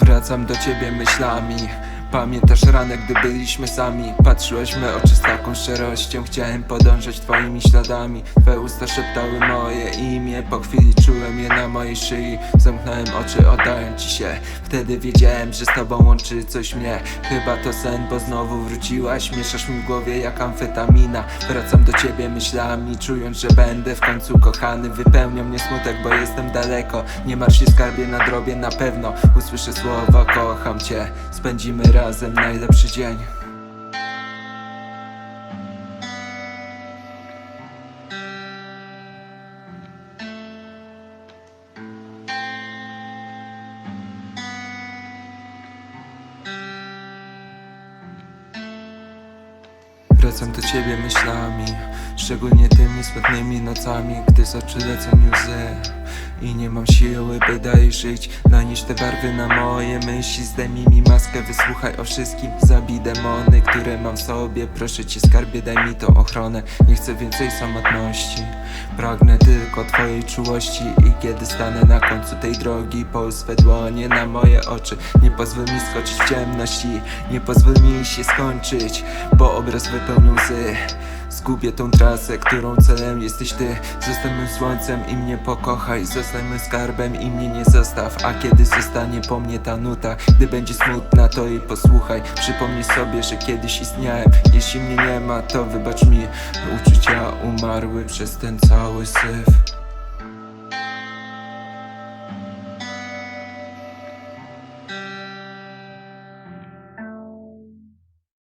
Wracam do ciebie myślami Pamiętasz ranek, gdy byliśmy sami? Patrzyłeś w me oczy z taką szczerością. Chciałem podążać twoimi śladami. Twoje usta szeptały moje imię. Po chwili czułem je na mojej szyi. Zamknąłem oczy, oddając ci się. Wtedy wiedziałem, że z tobą łączy coś mnie. Chyba to sen, bo znowu wróciłaś. Mieszasz mi w głowie jak amfetamina. Wracam do ciebie myślami Czując, że będę w końcu kochany. Wypełnia mnie smutek, bo jestem daleko. Nie martw się skarbie na drobie na pewno. Usłyszę słowa, kocham cię. Spędzimy razem najlepszy dzień. Wracam do ciebie myślami Szczególnie tymi smutnymi nocami Gdy z oczu lecą łzy I nie mam siły by dalej żyć. Nanieś te barwy na moje myśli. Zdejmij mi maskę, wysłuchaj o wszystkim. Zabij demony, które mam w sobie. Proszę cię skarbie, daj mi tą ochronę. Nie chcę więcej samotności. Pragnę tylko twojej czułości. I kiedy stanę na końcu tej drogi Połóż swe dłonie na moje oczy. Nie pozwól mi skoczyć w ciemności. Nie pozwól mi się skończyć Bo obraz wypełnił łzy Zgubię tą trasę, którą celem jesteś ty. Zostań moim słońcem i mnie pokochaj. Zostań moim skarbem i mnie nie zostaw A kiedy zostanie po mnie ta nuta Gdy będzie smutna to jej posłuchaj. Przypomnij sobie, że kiedyś istniałem. Jeśli mnie nie ma to wybacz mi Uczucia umarły przez ten cały syf